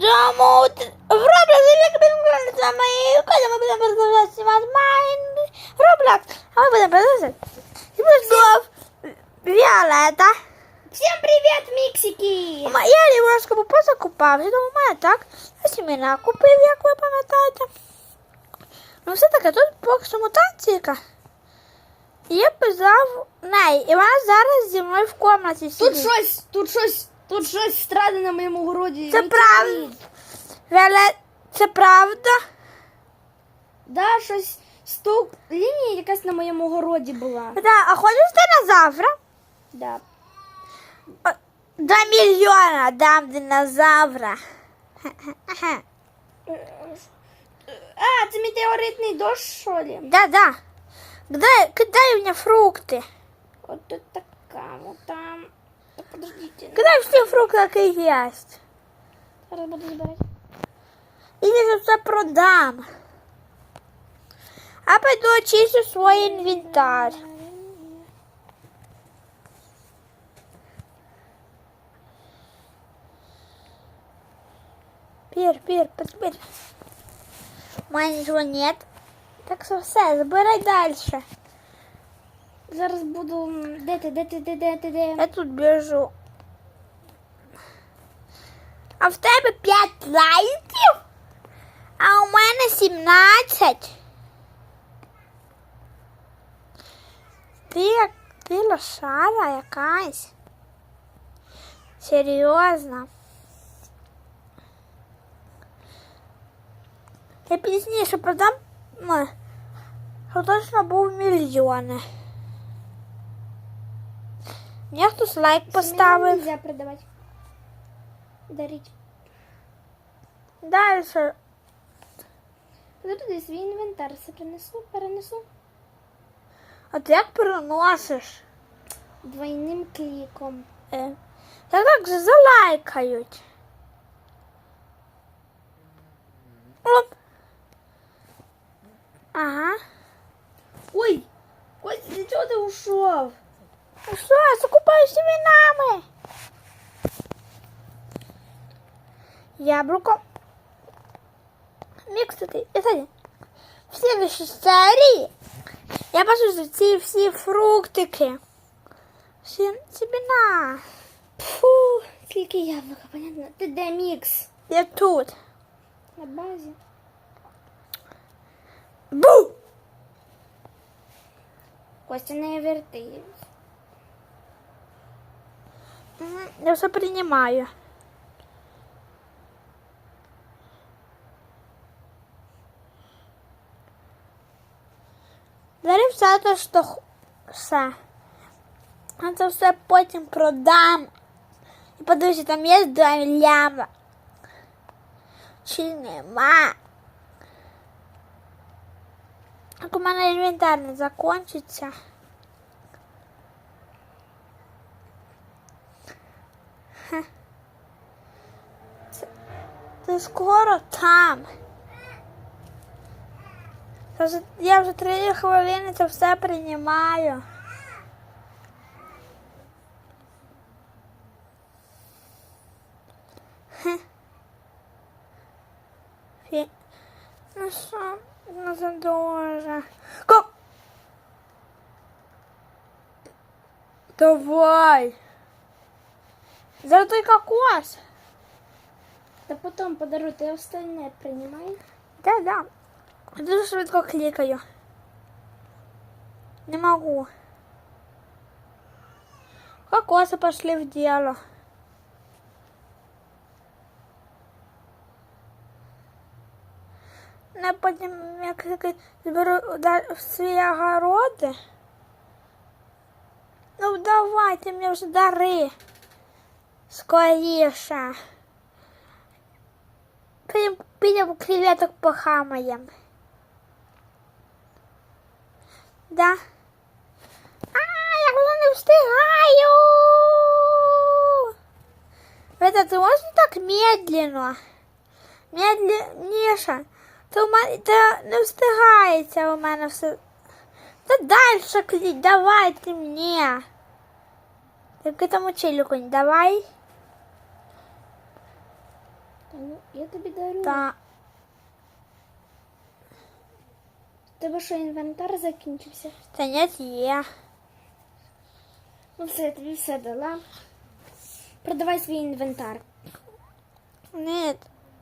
Тому в Roblox з вами коли ми будемо продовжувати знімати Майн Roblox. А ми будемо продовжувати. І ми знов Віолета. Всем привет, миксики! Ма- Я немножко попозже купався, тому в мене так сімейна купив, як ви пам'ятаєте. Ну все таки тут поки що мутаційка. Я писав неї, і вона зараз зі мною в комнаті Тут щось, тут щось, тут щось страде на моєму городі. Це правда. Це правда? Да, щось стук. Лінія якась на моєму городі була. Да, а хочеш динозавра? Да. О, Два мільйона дам динозавра. А, це метеоритний дощ, що ли? Да, да. Кидай, кидай мне фрукти. От тут така, вот там. Так, подождите. Кидай всі фрукти, які є. Зараз буду збирати. І я все продам. А пойду очищу свій інвентар. Пір, пір, пір. У мене нічого нет. Так що все, забирай далі. Зараз буду. Де ти, де ти, де, де ти, де? Я тут біжу. А в тебе 5 лайків? А у мене 17. Ти як ти лошара якась. Серйозно. Я пізніше продам, що точно був мільйони. Мені хтось лайк Семена поставив. Нельзя продавати. Дарить. Дальше. Куди туди свій інвентар все принесу, перенесу. А ти як переносиш? Двойним кліком. Е, Так так же залайкають. Оп. Ага. Ой! Костя, для чого ти ушов? Ну що, я закупаю семенами. Яблуко. Міксити. І тоді. В следующей серії я бачу ці всі фруктики. Всі семена. Фу, скільки яблука, понятно. Ти де мікс? Я тут. На базі. Бу! Костя, не. Я все принимаю. Бери все те, що все. А це все потім продам. І подивися, там є два ляма. Чи нема? Як у мене інвентар не закінчиться. Ти скоро там. Я вже три хвилини це все приймаю. Ну що, ну це дуже. Ко... Давай. Золотой кокос. Та потім подарую, ти остальне приймай. Да, да. Дуже швидко клікаю. Не могу. Кокосы пошли в дело. Не потім як таки зберу да- в свої огороди. Ну давайте мені вже дари. Скоріше. Підемо, підемо креветок похамаємо. Да. А, я вже не встигаю. Это ты можешь не так медленно? Медленніше. То у мене та не встигається у мене все. Та дальше кліть, давайте мені. Так этому челику не давай. Ну, я тобі дарю. Та. Тебе що, інвентар закінчився? Та ні, є. Ну все, я тобі все дала. Продавай свій інвентар. Ні.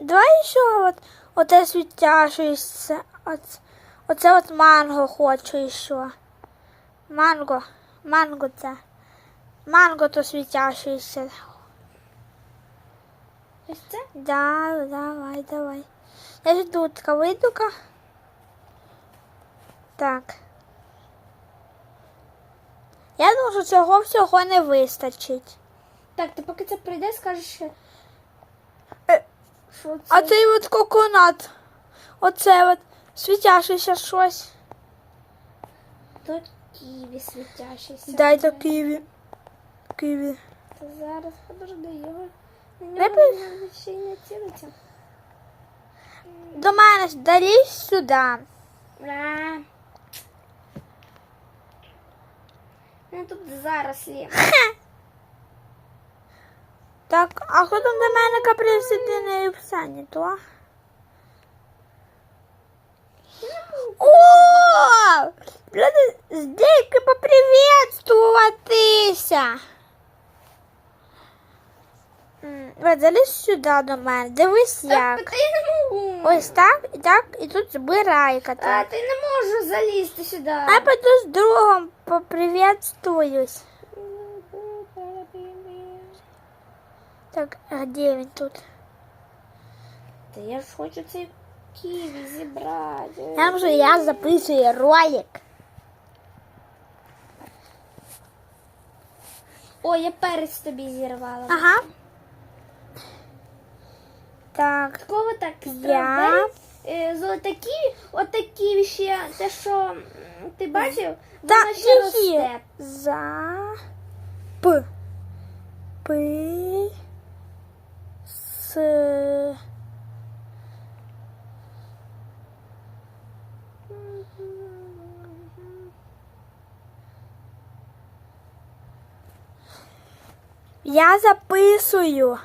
Давай ще от, оте світящееся. От, оце от манго хочу ще. Манго. Манго це. Манго то світящееся. Ось це? Да, давай, давай. Я жду така вийду-ка. Так. Я думаю, що цього всього не вистачить. Так, ти поки це прийде, скажеш, що. Е, Що це? А цей от коконат. Оце от світящеся щось. То ківі світящийся. Дай до ківі. Ківі. Зараз подожди його. До мене ж далі сюди. Ну тут зарослі. Так, а хто там до мене каприсидини і в сані, то? Ну, О! блядь, здесь деяки поприветствуватися. Залізь сюди до мене. Дивись Та як. ти не можу. Ось так, і так, і тут збирайка. А ти не можеш залізти сюди. А я пойду з другом поприветствуюсь. Так, а де він тут? Та я ж хочу цей ківі зібрати. Там же я записую ролик. О, я перець тобі зірвала. Ага. Так, Кого так Я. е, золота ківі, отакі ще, те, що ти бачив, та воно ще росте. За П. П. С. Я записую.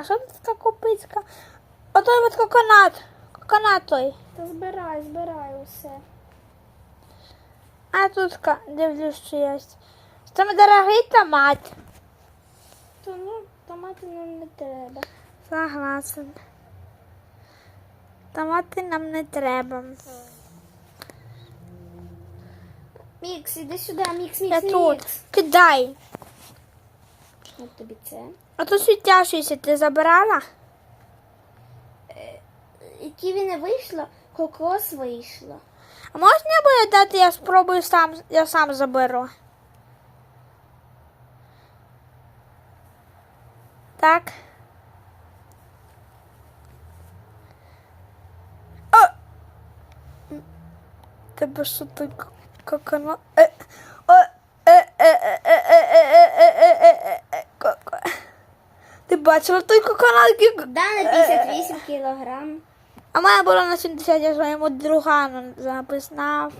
А що тут така купицька? Отой от коконат. Коконат той. Та збирай, збирай усе. А тут дивлюсь, що є. Саме дорогий томат. То ну, томати нам не треба. Согласен. Томати нам не треба. Мікс, іди сюди, мікс, Я мікс, тут. Кидай. От тобі це. А то світящийся ти забирала? І ківі не вийшло, кокос вийшло. А можна буде дати, я спробую сам, я сам заберу. Так. О! Тебе що той к- бачила той коконат? який- Да, на 58 кілограм. А мене було на 70, я своєму другану записав.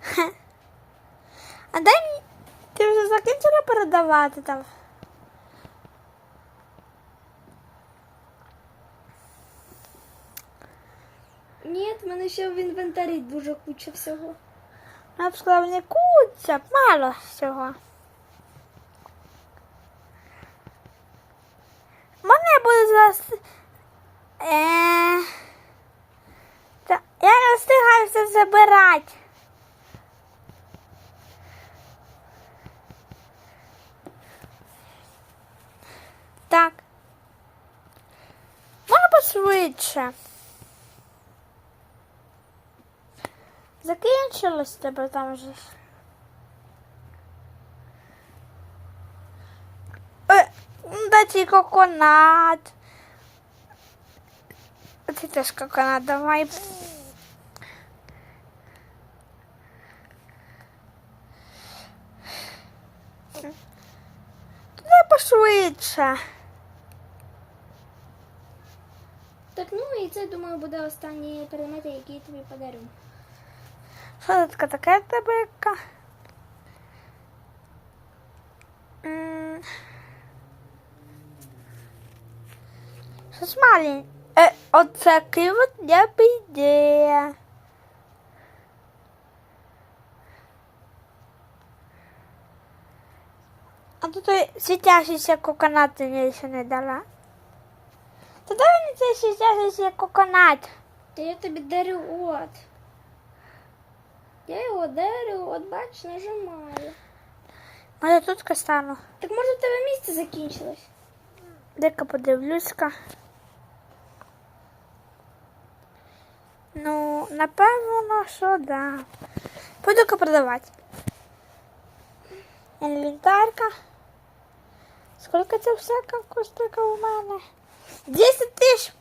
Хе. А дай мені. Ти вже закінчила передавати там? Ні, в мене ще в інвентарі дуже куча всього. Сказала, не куця, мало всього. Мене буде зараз. Е... Я не встигаю все забирати. Так. Можна пошвидше. Закінчилось тебе там же. Е, дайте коконат. Ти теж коконат давай. Туди пошвидше. Так, ну і це, думаю, буде останній предмет, який я тобі подарю. Це таке таке. Щось маленьке. Оце кивот для піде. А тут світящийся коконат мені ще не дала. Та дай мені цей світящийся коконат. Та я тобі дарю от. Я його дарю, от бач, нажимаю. Може тут стану. Так може в тебе місце закінчилось? Дека подивлюся. Ну, напевно, що да. Пойду-ка продавати. Інвентарка. Скільки це все коштує у мене? 10 тисяч.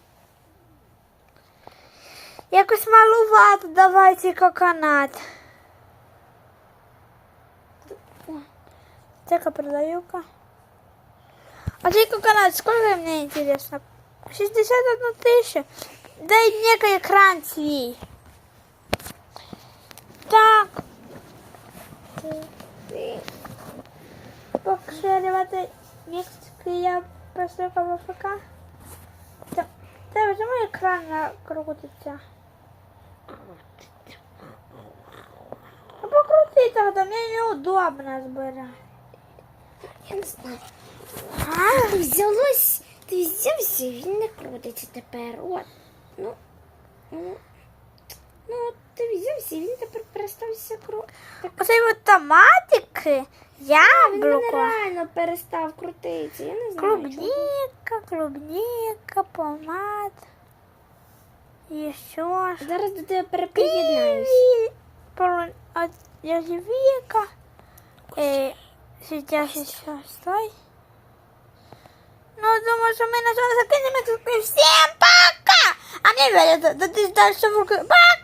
Якось малувато давайте коконат. Дека продаю-ка. А цей коконат, сколько мне интересно? 61 тысяча. Дай мне экран свій. Так. Поширювати мікски я посипав АФК. Так. Та чому екран? Ну покрути тогда, мне неудобно збирати. Я не знаю. А? Взялось, ти взявся, він не крутиться тепер. От. Ну, ну, ну от ти взявся, він тепер перестався крутити. Оцей от томатики, Він мене яблуко. реально перестав крутитися. Я не знаю. чого. Клубника, клубника, помад. Еще что? Зараз до тебе переприєднаюсь. Пароль от язевика. Э, светящийся стой. Ну, думаю, что мы на этом закинем. И Всем пока! А мне верят, да ты дальше в руки. Пока!